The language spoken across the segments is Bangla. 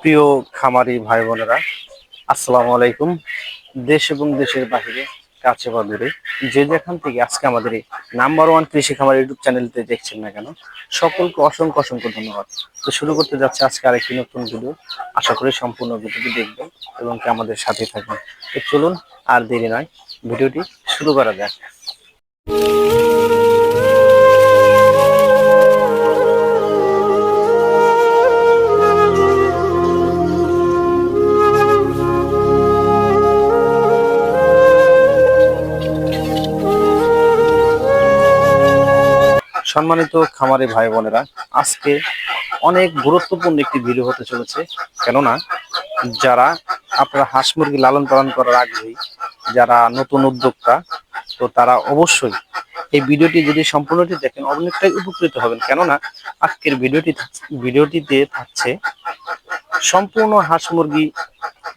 প্রিয় খামারি ভাই বোনেরা আসসালামু আলাইকুম। দেশ এবং দেশের বাহিরে, কাছে বা দূরে, যে যেখান থেকে আজকে আমাদের এই নাম্বার ওয়ান কৃষি খামার ইউটিউব চ্যানেলতে দেখছেন না কেন, সকলকে অসংখ্য অসংখ্য ধন্যবাদ। তো শুরু করতে যাচ্ছে আজকে আরেকটি নতুন ভিডিও। আশা করি সম্পূর্ণ ভিডিওটি দেখবেন এবং কি আমাদের সাথে থাকবেন। তো চলুন, আর দেরি নয়, ভিডিওটি শুরু করা যাক। সম্মানিত খামারি ভাই বোনেরা, আজকে অনেক গুরুত্বপূর্ণ একটি ভিডিও হতে চলেছে। কেননা, যারা আপনারা হাঁস মুরগি লালন পালন করার আগ্রহী, যারা নতুন উদ্যোক্তা, তো তারা অবশ্যই এই ভিডিওটি যদি সম্পূর্ণটি দেখেন, অনেকটাই উপকৃত হবেন। কেননা, আজকের ভিডিওটি ভিডিওটিতে থাকছে সম্পূর্ণ হাঁস মুরগি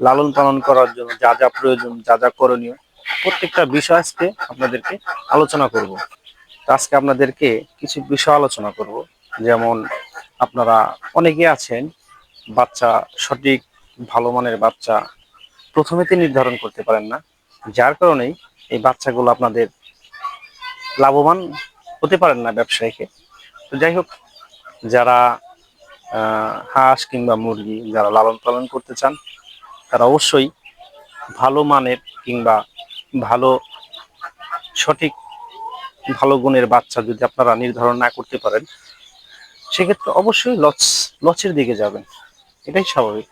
লালন পালন করার জন্য যা যা প্রয়োজন, যা যা করণীয়, প্রত্যেকটা বিষয় আজকে আপনাদেরকে আলোচনা করব। আজকে আপনাদেরকে কিছু বিষয় আলোচনা করব। যেমন আপনারা অনেকে আছেন, বাচ্চা সঠিক ভালো মানের বাচ্চা প্রথমেতে নির্ধারণ করতে পারেন না, যার কারণেই এই বাচ্চাগুলো আপনাদের লাভবান হতে পারেন না ব্যবসায়ীকে। তো যাই হোক, যারা হাঁস কিংবা মুরগি যারা লালন পালন করতে চান, তারা অবশ্যই ভালো মানের কিংবা ভালো সঠিক ভালো গুণের বাচ্চা যদি আপনারা নির্ধারণ না করতে পারেন, সেক্ষেত্রে অবশ্যই লচ লসের দিকে যাবেন। এটাই স্বাভাবিক।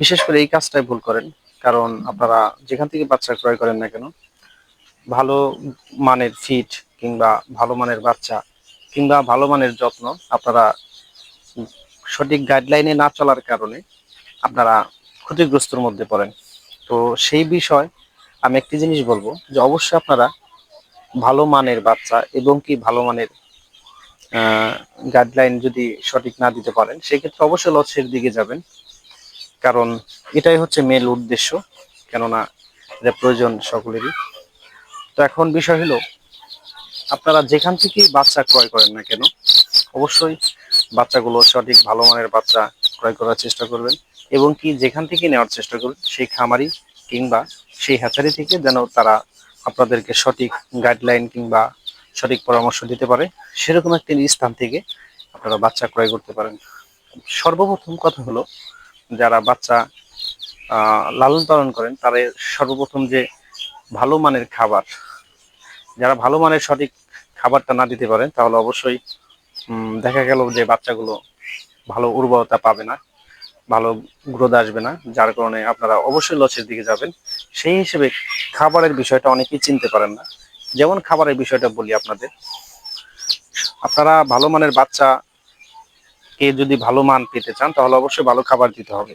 বিশেষ করে এই কাজটাই ভুল করেন, কারণ আপনারা যেখান থেকে বাচ্চা ক্রয় করেন না কেন, ভালো মানের ফিট কিংবা ভালো মানের বাচ্চা কিংবা ভালো মানের যত্ন আপনারা সঠিক গাইডলাইনে না চলার কারণে আপনারা ক্ষতিগ্রস্তর মধ্যে পড়েন। তো সেই বিষয় আমি একটি জিনিস বলব যে অবশ্যই আপনারা ভালো মানের বাচ্চা এবং কি ভালো মানের গাইডলাইন যদি সঠিক না দিতে পারেন, সেক্ষেত্রে অবশ্যই লসের দিকে যাবেন। কারণ এটাই হচ্ছে মেল উদ্দেশ্য, কেননা এটা প্রয়োজন সকলেরই। তো এখন বিষয় হলো, আপনারা যেখান থেকেই বাচ্চা ক্রয় করেন না কেন, অবশ্যই বাচ্চাগুলো সঠিক ভালো মানের বাচ্চা ক্রয় করার চেষ্টা করবেন এবং কি যেখান থেকে নেওয়ার চেষ্টা করবেন, সেই খামারি কিংবা সেই হ্যাচারি থেকে যেন তারা আপনাদেরকে সঠিক গাইডলাইন কিংবা সঠিক পরামর্শ দিতে পারে, সেরকম একটি স্থান থেকে আপনারা বাচ্চা ক্রয় করতে পারেন। সর্বপ্রথম কথা হলো, যারা বাচ্চা লালন পালন করেন তারা সর্বপ্রথম যে ভালো মানের খাবার, যারা ভালো মানের সঠিক খাবারটা না দিতে পারেন, তাহলে অবশ্যই দেখা গেল যে বাচ্চাগুলো ভালো উর্বরতা পাবে না, ভালো গ্রোথ আসবে না, যার কারণে আপনারা অবশ্যই লসের দিকে যাবেন। সেই হিসেবে খাবারের বিষয়টা অনেকেই চিনতে পারেন না। যেমন খাবারের বিষয়টা বলি আপনাদের। আপনারা ভালো মানের বাচ্চা কে যদি ভালো মান পেতে চান, তাহলে অবশ্যই ভালো খাবার দিতে হবে।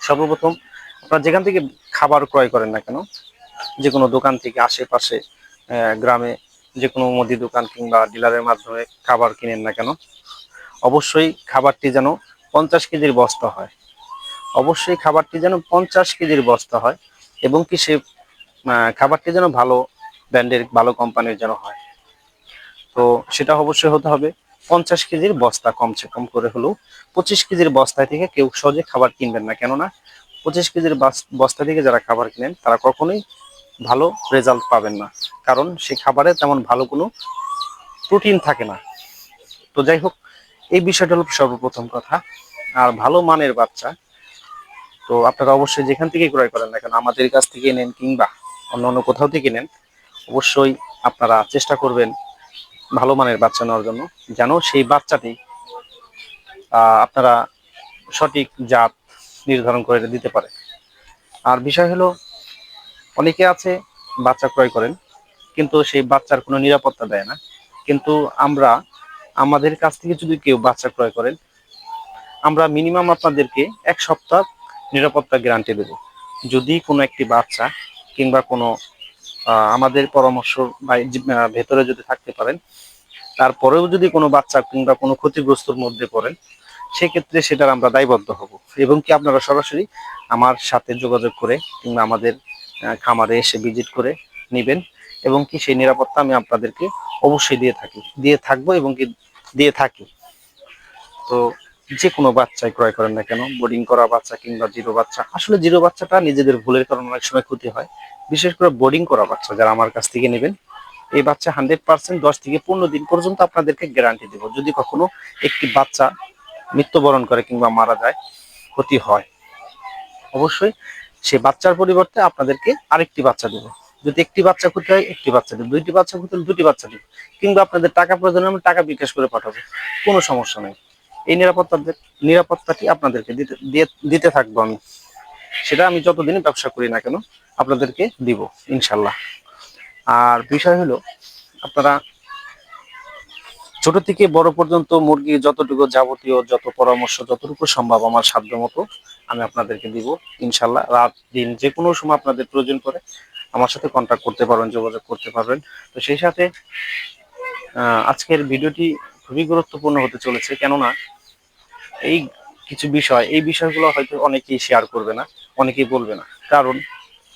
সর্বপ্রথম আপনারা যেখান থেকে খাবার ক্রয় করেন না কেন যে কোনো দোকান থেকে আশেপাশে গ্রামে যে কোনো মুদি দোকান কিংবা ডিলারের মাধ্যমে খাবার কিনেন না কেন, অবশ্যই খাবারটি যেন পঞ্চাশ কেজির বস্তা হয়। অবশ্যই খাবারটি যেন পঞ্চাশ কেজির বস্তা হয়। এবং কি সে খাবারটি যেন ভালো, ব্র্যান্ডের ভালো কোম্পানির যেন হয়। তো সেটা অবশ্যই হতে হবে। পঞ্চাশ কেজির বস্তা কমসে কম করে হলেও পঁচিশ কেজির বস্তায় থেকে কেউ সহজে খাবার কিনবেন না। কেননা পঁচিশ কেজির বস্তা থেকে যারা খাবার কিনেন, তারা কখনোই ভালো রেজাল্ট পাবেন না। কারণ সেই খাবারে তেমন ভালো কোনো প্রোটিন থাকে না। তো যাই হোক, এই বিষয়টা হলো সর্বপ্রথম কথা। আর ভালো মানের বাচ্চা তো আপনারা অবশ্যই যেখান থেকে ক্রয় করেন না কেন, আমাদের কাছ থেকে নেন কিংবা অন্য অন্য কোথাও থেকে নেন, অবশ্যই আপনারা চেষ্টা করবেন ভালো মানের বাচ্চা নেওয়ার জন্য, যেন সেই বাচ্চাটি আপনারা সঠিক জাত নির্ধারণ করে দিতে পারে। আর বিষয় হলো, অনেকে আছে বাচ্চা ক্রয় করেন, কিন্তু সেই বাচ্চার কোনো নিরাপত্তা দেয় না। কিন্তু আমরা, আমাদের কাছ থেকে যদি কেউ বাচ্চা ক্রয় করেন, আমরা মিনিমাম আপনাদেরকে এক সপ্তাহ নিরাপত্তা গ্যারান্টি দেব। যদি কোনো একটি বাচ্চা কিংবা কোনো আমাদের পরামর্শ ভেতরে যদি থাকতে পারেন, তারপরেও যদি কোনো বাচ্চা কিংবা কোনো ক্ষতিগ্রস্তর মধ্যে পড়েন, সেক্ষেত্রে সেটার আমরা দায়বদ্ধ হব। এবং কি আপনারা সরাসরি আমার সাথে যোগাযোগ করে কিংবা আমাদের খামারে এসে ভিজিট করে নেবেন এবং কি সেই নিরাপত্তা আমি আপনাদেরকে অবশ্যই দিয়ে থাকি, দিয়ে থাকব এবং কি দিয়ে থাকি। তো যে কোনো বাচ্চাই ক্রয় করেন না কেন বোর্ডিং করা বাচ্চা কিংবা জিরো বাচ্চা, আসলে জিরো বাচ্চাটা নিজেদের ভুলের কারণে অনেক সময় ক্ষতি হয়। বিশেষ করে বোর্ডিং করা বাচ্চা যারা আমার কাছ থেকে নেবেন, এই বাচ্চা হান্ড্রেড পার্সেন্ট দশ থেকে পনেরো দিন পর্যন্ত আপনাদেরকে গ্যারান্টি দেবো। যদি কখনো একটি বাচ্চা মৃত্যুবরণ করে কিংবা মারা যায়, ক্ষতি হয়, অবশ্যই সে বাচ্চার পরিবর্তে আপনাদেরকে আরেকটি বাচ্চা দেবো। যদি একটি বাচ্চা ক্ষতি হয়, একটি বাচ্চা দেবো। দুইটি বাচ্চা ক্ষতি হলে দুটি বাচ্চা দেবো। কিংবা আপনাদের টাকা প্রয়োজন আমি টাকা বিকাশ করে পাঠাবো। কোনো সমস্যা নেই। এই নিরাপত্তা নিরাপত্তাটি আপনাদেরকে দিতে দিতে থাকব আমি। সেটা আমি যতদিনই ব্যবসা করি না কেন আপনাদেরকে দিব, ইনশাল্লাহ। আর বিষয় হলো, আপনারা ছোট থেকে বড় পর্যন্ত মুরগি যতটুকু যাবতীয় যত পরামর্শ, যতটুকু সম্ভব আমার সাধ্য মতো আমি আপনাদেরকে দিব, ইনশাল্লাহ। রাত, দিন যে কোনো সময় আপনাদের প্রয়োজন পড়ে, আমার সাথে কন্ট্যাক্ট করতে পারবেন যোগাযোগ করতে পারবেন। তো সেই সাথে আজকের ভিডিওটি খুবই গুরুত্বপূর্ণ হতে চলেছে, কেননা এই কিছু বিষয়, এই বিষয়গুলো হয়তো অনেকেই শেয়ার করবে না, অনেকেই বলবে না। কারণ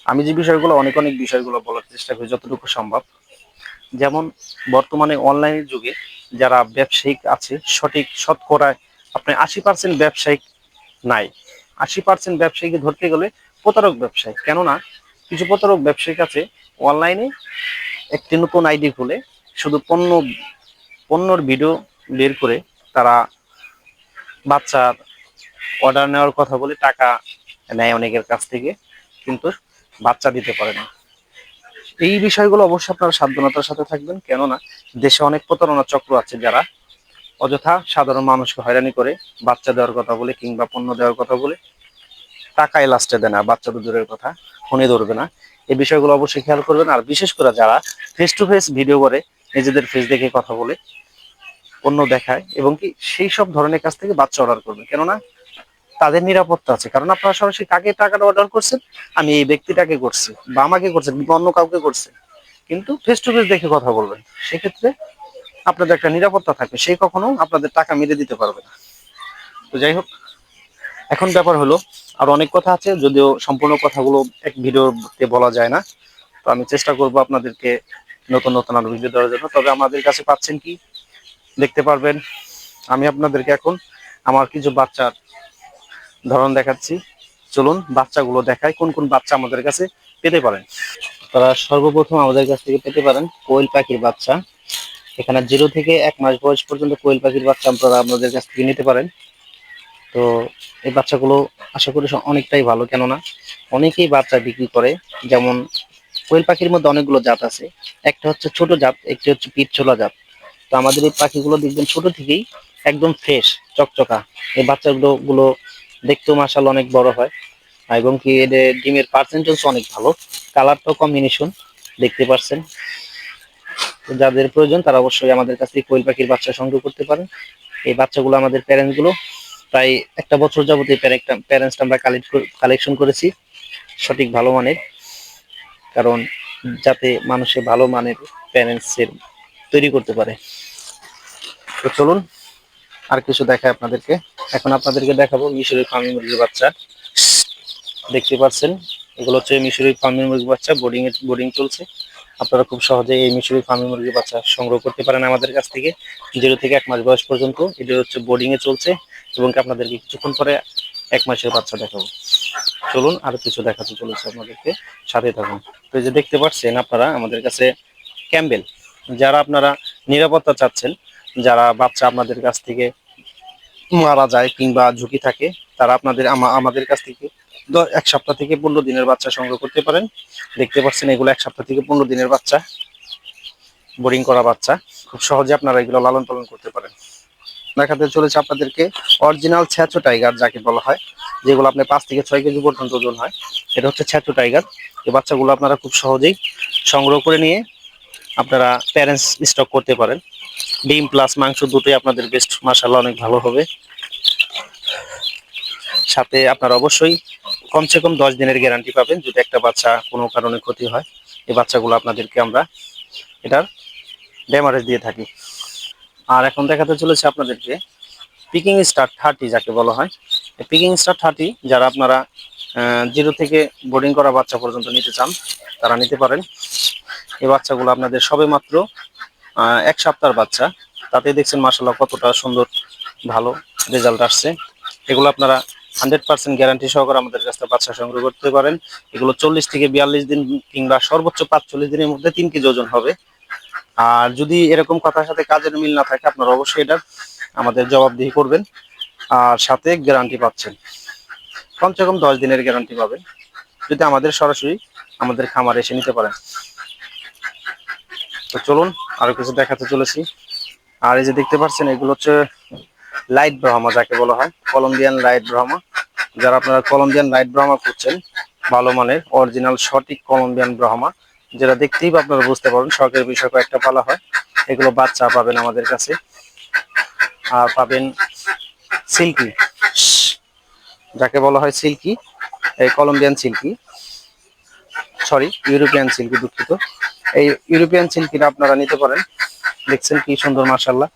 আমি যে বিষয়গুলো, অনেক অনেক বিষয়গুলো বলার চেষ্টা করি যতটুকু সম্ভব। যেমন বর্তমানে অনলাইনের যুগে যারা ব্যবসায়িক আছে, সঠিক শতকরায় আপনি আশি পার্সেন্ট ব্যবসায়িক নাই। আশি পার্সেন্ট ব্যবসায়ীকে ধরতে গেলে প্রতারক ব্যবসায়ী। কেননা কিছু প্রতারক ব্যবসায়িক আছে অনলাইনে একটি নতুন আইডি খুলে শুধু পণ্য, পণ্যর ভিডিও বের করে তারা বাচ্চার অর্ডার নেওয়ার কথা বলে টাকা নেয় অনেকের কাছ থেকে, কিন্তু বাচ্চা দিতে পারে না। এই বিষয়গুলো অবশ্যই আপনারা সাবধানতার সাথে থাকবেন, কেননা দেশে অনেক প্রতারণা চক্র আছে যারা অযথা সাধারণ মানুষকে হয়রানি করে, বাচ্চা দেওয়ার কথা বলে কিংবা পণ্য দেওয়ার কথা বলে টাকায় লাস্টে দেয় না, বাচ্চা তো দূরের কথা, ফোনে ধরবে না। এই বিষয়গুলো অবশ্যই খেয়াল করবেন, আর বিশেষ করে যারা ফেস টু ফেস ভিডিও করে, নিজেদের ফেস দেখে কথা বলে পণ্য দেখায় এবং কি সেই সব ধরনের কাছ থেকে বাচ্চা অর্ডার করবে। কেননা তাদের নিরাপত্তা আছে। কারণ আপনারা সরাসরি কাকে টাকাটা অর্ডার করছেন? আমি এই ব্যক্তিটাকে করছি বা আমাকে করছেন কিংবা অন্য কাউকে করছে কিন্তু ফেস টু ফেস দেখে কথা বলবেন। সেক্ষেত্রে আপনাদের একটা নিরাপত্তা থাকবে। সেই কখনো আপনাদের টাকা মেরে দিতে পারবে না। তো যাই হোক, এখন ব্যাপার হলো, আর অনেক কথা আছে, যদিও সম্পূর্ণ কথাগুলো এক ভিডিওতে বলা যায় না। তো আমি চেষ্টা করব আপনাদেরকে নতুন নতুন আরও ভিডিও দেওয়ার জন্য। তবে আমাদের কাছে পাচ্ছেন কি? দেখতে পারবেন। আমি আপনাদেরকে এখন আমার কিছু বাচ্চার ধরন দেখাচ্ছি। চলুন বাচ্চাগুলো দেখাই কোন কোন বাচ্চা আমাদের কাছে পেতে পারেন। তারা সর্বপ্রথম আমাদের কাছ থেকে পেতে পারেন কোয়েল পাখির বাচ্চা। এখানে জিরো থেকে এক মাস বয়স পর্যন্ত কোয়েল পাখির বাচ্চা আপনারা আমাদের কাছ থেকে নিতে পারেন। তো এই বাচ্চাগুলো আশা করি অনেকটাই ভালো, কেননা অনেকেই বাচ্চা বিক্রি করে। যেমন কোয়েল পাখির মধ্যে অনেকগুলো জাত আছে। একটা হচ্ছে ছোট জাত, একটি হচ্ছে পিঠছোলা জাত। তো আমাদের এই পাখিগুলো দেখবেন ছোট থেকেই একদম ফ্রেশ চকচকা। এই বাচ্চাগুলো গুলো দেখতেও মাসাল অনেক বড় হয়। এবং কি এদের ডিমের পার্সেন্টেজ অনেক ভালো। কালারটাও কম্বিনেশন দেখতে পাচ্ছেন যাদের প্রয়োজন তারা অবশ্যই আমাদের কাছ থেকে কোয়েল পাখির বাচ্চা সংগ্রহ করতে পারেন। এই বাচ্চাগুলো আমাদের প্যারেন্টসগুলো প্রায় একটা বছর যাবত এই প্যারেন্টসটা আমরা কালেক্ট কালেকশন করেছি। সঠিক ভালো মানের। কারণ যাতে মানুষে ভালো মানের প্যারেন্টসের তৈরি করতে পারে। তো চলুন। আর কিছু দেখায় আপনাদেরকে। এখন আপনাদেরকে দেখাবো মিশরের ফার্মি মুরগির বাচ্চা। দেখতে পাচ্ছেন, এগুলো হচ্ছে মিশরি ফার্মি মুরগির বাচ্চা বোর্ডিং বোর্ডিং চলছে। আপনারা খুব সহজে এই মিশরি ফার্মি মুরগির বাচ্চা সংগ্রহ করতে পারেন আমাদের কাছ থেকে। জিরো থেকে এক মাস বয়স পর্যন্ত এটা হচ্ছে বোর্ডিং এ চলছে এবং আপনাদেরকে কিছুক্ষণ পরে এক মাসের বাচ্চা দেখাবো। চলুন, আরও কিছু দেখাতে চলেছে আপনাদেরকে। সাথে থাকুন। তো যে দেখতে পাচ্ছেন আপনারা আমাদের কাছে ক্যাম্বেল। যারা আপনারা নিরাপত্তা চাচ্ছেন যারা বাচ্চা আপনাদের কাছ থেকে মারা যায় কিংবা ঝুঁকি থাকে, তারা আপনাদের আমাদের কাছ থেকে এক সপ্তাহ থেকে পনেরো দিনের বাচ্চা সংগ্রহ করতে পারেন। দেখতে পাচ্ছেন এগুলো এক সপ্তাহ থেকে পনেরো দিনের বাচ্চা বোরিং করা বাচ্চা। খুব সহজে আপনারা এগুলো লালন পালন করতে পারেন। দেখাতে চলেছে আপনাদেরকে অরিজিনাল ছ্যাচো টাইগার যাকে বলা হয়, যেগুলো আপনার পাঁচ থেকে ছয় কেজি পর্যন্ত ওজন হয়। এটা হচ্ছে ছ্যাচো টাইগার এই বাচ্চাগুলো আপনারা খুব সহজেই সংগ্রহ করে নিয়ে আপনারা প্যারেন্টস স্টক করতে পারেন। ডিম প্লাস মাংস দুটোই আপনাদের বেস্ট মাসাল্লাহ অনেক ভালো হবে। সাথে আপনারা অবশ্যই কমসে কম দশ দিনের গ্যারান্টি পাবেন যদি একটা বাচ্চা কোনো কারণে ক্ষতি হয়, এই বাচ্চাগুলো আপনাদেরকে আমরা এটার ড্যামারেজ দিয়ে থাকি। আর এখন দেখাতে চলেছে আপনাদেরকে পিকিং স্টার থার্টি যাকে বলা হয়। পিকিং স্টার থার্টি যারা আপনারা জিরো থেকে বোর্ডিং করা বাচ্চা পর্যন্ত নিতে চান, তারা নিতে পারেন। এই বাচ্চাগুলো আপনাদের সবে মাত্র এক সপ্তাহের বাচ্চা। তাতে দেখছেন মাসাল্লাহ কতটা সুন্দর, ভালো রেজাল্ট আসছে। এগুলো আপনারা হান্ড্রেড পার্সেন্ট গ্যারান্টি সহকারে আমাদের কাছে বাচ্চা সংগ্রহ করতে পারেন। এগুলো চল্লিশ থেকে বিয়াল্লিশ দিন কিংবা সর্বোচ্চ পাঁচচল্লিশ দিনের মধ্যে তিন কেজি ওজন হবে। আর যদি এরকম কথার সাথে কাজের মিল না থাকে, আপনারা অবশ্যই এটা আমাদের জবাবদিহি করবেন। আর সাথে গ্যারান্টি পাচ্ছেন। কমসে কম দশ দিনের গ্যারান্টি পাবেন। যদি আমাদের সরাসরি আমাদের খামারে এসে নিতে পারেন। তো চলুন আরও কিছু দেখাতে চলেছি। আর এই যে দেখতে পাচ্ছেন, এগুলো হচ্ছে লাইট ব্রাহ্মা যাকে বলা হয় কলম্বিয়ান লাইট ব্রাহ্মা যারা আপনারা কলম্বিয়ান লাইট ব্রাহ্মা খুঁজছেন, ভালো মানের অরিজিনাল সঠিক কলম্বিয়ান ব্রাহ্মা যেটা দেখতেই আপনারা বুঝতে পারবেন, শখের বিষয় কয়েকটা পালা হয়। এগুলো বাচ্চা পাবেন আমাদের কাছে। আর পাবেন সিল্কি। যাকে বলা হয় সিল্কি, এই Colombian silkie. Sorry European silkie দুঃখিত। এই ইউরোপিয়ান সিল্কিটা আপনারা নিতে পারেন। দেখছেন কি সুন্দর মার্শাল্লাহ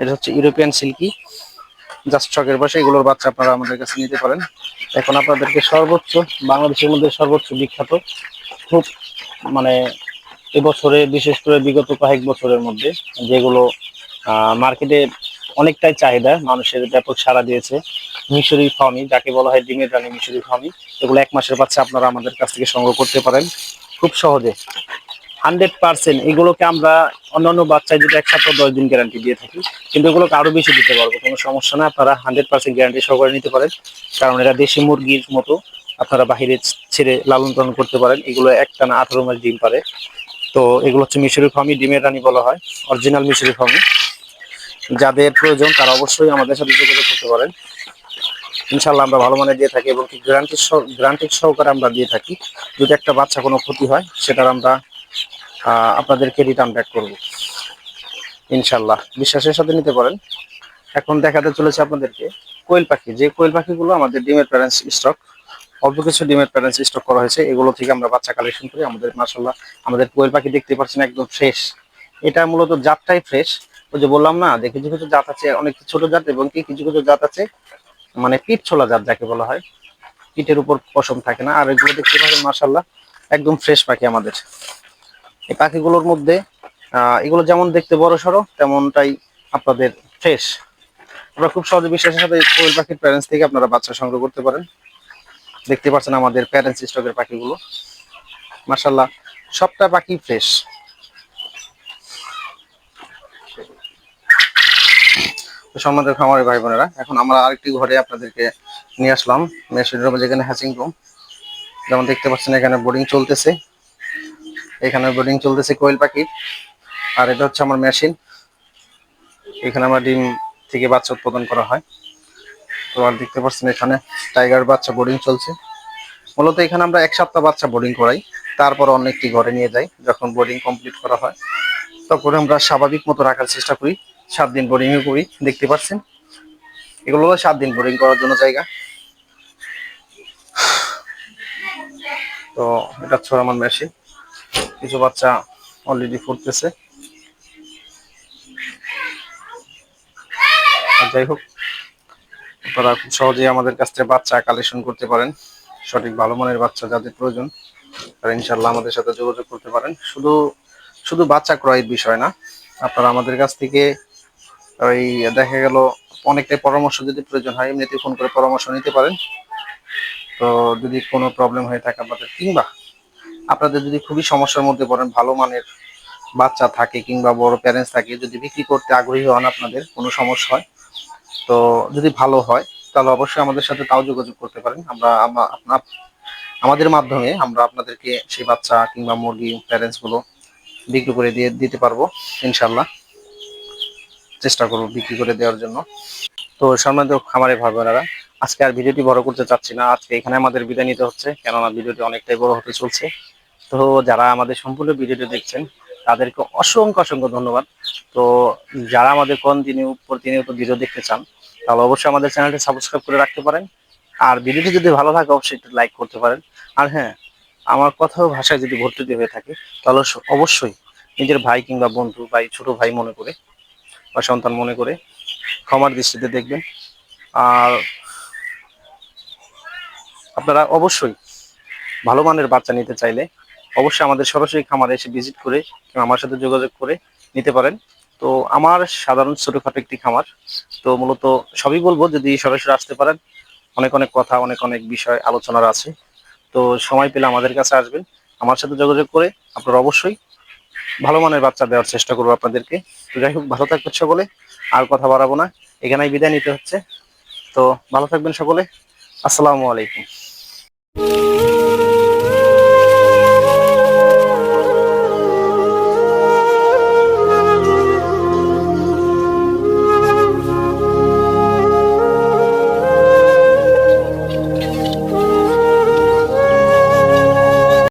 এটা হচ্ছে ইউরোপিয়ান সিল্কি জাস্ট শখের বসে এগুলোর বাচ্চা আপনারা আমাদের কাছে নিতে পারেন। এখন আপনাদেরকে সর্বোচ্চ, বাংলাদেশের মধ্যে সর্বোচ্চ বিখ্যাত, খুব মানে এবছরে বিশেষ করে বিগত কয়েক বছরের মধ্যে, যেগুলো মার্কেটে অনেকটাই চাহিদা, মানুষের ব্যাপক সাড়া দিয়েছে। মিশরি ফার্মি যাকে বলা হয় ডিমের রানী মিশরি ফার্মি এগুলো এক মাসের বাচ্চা আপনারা আমাদের কাছ থেকে সংগ্রহ করতে পারেন। খুব সহজে। হান্ড্রেড পার্সেন্ট এগুলোকে আমরা অন্যান্য বাচ্চায় যেটা এক সপ্তাহ, দশ দিন গ্যারান্টি দিয়ে থাকি, কিন্তু এগুলোকে আরও বেশি দিতে পারব। কোনো সমস্যা না, আপনারা হান্ড্রেড পার্সেন্ট গ্যারান্টি সহকারে নিতে পারেন। কারণ এরা দেশি মুরগির মতো, আপনারা বাহিরে ছেড়ে লালন পালন করতে পারেন। এগুলো একটানা আঠারো মাস ডিম পারে। তো এগুলো হচ্ছে মিশরি ফার্মি, ডিমের রানী বলা হয় অরিজিনাল মিশরি ফার্মি। যাদের প্রয়োজন, তারা অবশ্যই আমাদের সাথে যোগাযোগ করতে পারেন। ইনশাল্লাহ আমরা ভালো মানে দিয়ে থাকি এবং গ্যারান্টি গ্যারান্টি সহকারে আমরা দিয়ে থাকি। যদি একটা বাচ্চা কোনো ক্ষতি হয়, সেটার আমরা আপনাদেরকে রিটার্ন ব্যাক করব। ইনশাল্লাহ বিশ্বাসের সাথে নিতে পারেন। এখন দেখাতে চলেছে আপনাদেরকে কোয়েল পাখি। যে কোয়েল পাখিগুলো আমাদের ডিমের প্যারেন্টস স্টক অল্প কিছু ডিমের প্যারেন্টস স্টক করা হয়েছে, এগুলো থেকে আমরা বাচ্চা কালেকশন করি। আমাদের মাসাল্লাহ আমাদের কোয়েল পাখি দেখতে পাচ্ছেন একদম ফ্রেশ এটা মূলত জাতটাই ফ্রেশ ওই যে বললাম না, যে কিছু কিছু জাত আছে, অনেক ছোট জাত এবং কি কিছু কিছু জাত আছে মানে পিঠ ছোলা জাত যাকে বলা হয়, পিঠের উপর পশম থাকে না। আর এগুলো দেখতে পাবেন মাসাল্লাহ একদম ফ্রেশ পাখি আমাদের। এই পাখিগুলোর মধ্যে এগুলো যেমন দেখতে বড় সড়ো তেমনটাই আপনাদের ফ্রেশ আপনারা খুব সহজে বিশ্বাসের সাথে কোয়েল পাখির প্যারেন্টস থেকে আপনারা বাচ্চা সংগ্রহ করতে পারেন। দেখতে পাচ্ছেন আমাদের প্যারেন্টস স্টকের পাখিগুলো। মাসাল্লাহ সবটা পাখি ফ্রেশ সম্মানের খামারের ভাই বোনেরা এখন আমরা আরেকটি ঘরে আপনাদেরকে নিয়ে আসলাম, মেশিন রুমে যেখানে হ্যাচিং রুম যেমন দেখতে পাচ্ছেন এখানে বোর্ডিং চলতেছে। এখানে বোর্ডিং চলতেছে কোয়েল পাখির আর এটা হচ্ছে আমার মেশিন এখানে আমার ডিম থেকে বাচ্চা উৎপাদন করা হয়। তো আর দেখতে পাচ্ছেন এখানে টাইগার বাচ্চা বোর্ডিং চলছে। মূলত এখানে আমরা এক সপ্তাহ বাচ্চা বোর্ডিং করাই। তারপর অনেকটি ঘরে নিয়ে যাই, যখন বোর্ডিং কমপ্লিট করা হয়। তখন আমরা স্বাভাবিক মতো রাখার চেষ্টা করি। সাত দিন বোরিংও করি, দেখতে পাচ্ছেন। এগুলো হলো সাত দিন বোরিং করার জন্য জায়গা। তো এটা হচ্ছে আমার মেশিন কিছু বাচ্চা অলরেডি ফুটতেছে। যাই হোক, আপনারা খুব সহজেই আমাদের কাছ থেকে বাচ্চা কালেকশন করতে পারেন। সঠিক ভালো মানের বাচ্চা যাদের প্রয়োজন, তারা ইনশাল্লাহ আমাদের সাথে যোগাযোগ করতে পারেন। শুধু শুধু বাচ্চা ক্রয়ের বিষয় না, আপনারা আমাদের কাছ থেকে ওই দেখা গেল অনেকটাই পরামর্শ যদি প্রয়োজন হয় এমনিতে ফোন করে পরামর্শ নিতে পারেন। তো যদি কোনো প্রবলেম হয়ে থাকে আপনাদের কিংবা আপনাদের যদি খুবই সমস্যার মধ্যে পড়েন, ভালো মানের বাচ্চা থাকে কিংবা বড় প্যারেন্টস থাকে, যদি বিক্রি করতে আগ্রহী হন আপনাদের, কোনো সমস্যা হয়। তো যদি ভালো হয়, তাহলে অবশ্যই আমাদের সাথে তাও যোগাযোগ করতে পারেন। আমরা আপনার আমাদের মাধ্যমে আমরা আপনাদেরকে সেই বাচ্চা কিংবা মুরগি প্যারেন্টসগুলো বিক্রি করে দিয়ে, দিতে পারব ইনশাল্লাহ চেষ্টা করব বিক্রি করে দেওয়ার জন্য। তো সম্মানিত খামারে ভাই বোনেরা আজকে আর ভিডিওটি বড় করতে চাচ্ছি না। আজকে এখানে আমাদের বিদায় নিতে হচ্ছে, কেননা ভিডিওটি অনেকটাই বড় হতে চলছে। তো যারা আমাদের সম্পূর্ণ ভিডিওটি দেখছেন, তাদেরকে অসংখ্য অসংখ্য ধন্যবাদ। তো যারা আমাদের কোন কন্টিনিউ প্রতিনিয়ত ভিডিও দেখতে চান, তাহলে অবশ্যই আমাদের চ্যানেলটি সাবস্ক্রাইব করে রাখতে পারেন। আর ভিডিওটি যদি ভালো থাকে, অবশ্যই একটু লাইক করতে পারেন। আর হ্যাঁ আমার কথাও ভাষায় যদি ভর্তি হয়ে থাকে, তাহলে অবশ্যই নিজের ভাই কিংবা বন্ধু ভাই ছোট ভাই মনে করে বা সন্তান মনে করে ক্ষমার দৃষ্টিতে দেখবেন। আর আপনারা অবশ্যই ভালো মানের বাচ্চা নিতে চাইলে অবশ্যই আমাদের সরাসরি খামারে এসে ভিজিট করে আমার সাথে যোগাযোগ করে নিতে পারেন। তো আমার সাধারণ ছোটখাটো একটি খামার। তো মূলত সবই বলব, যদি সরাসরি আসতে পারেন, অনেক অনেক কথা, অনেক অনেক বিষয় আলোচনার আছে। তো সময় পেলে আমাদের কাছে আসবেন, আমার সাথে যোগাযোগ করে আপনারা অবশ্যই ভালো মানের বাচ্চা দেওয়ার চেষ্টা করব আপনাদেরকে। তো যাই হোক, ভালো থাকবেন সকলে, আর কথা বাড়াবো না। এখানেই বিদায় নিতে হচ্ছে। তো ভালো থাকবেন সকলে। আসসালামু আলাইকুম।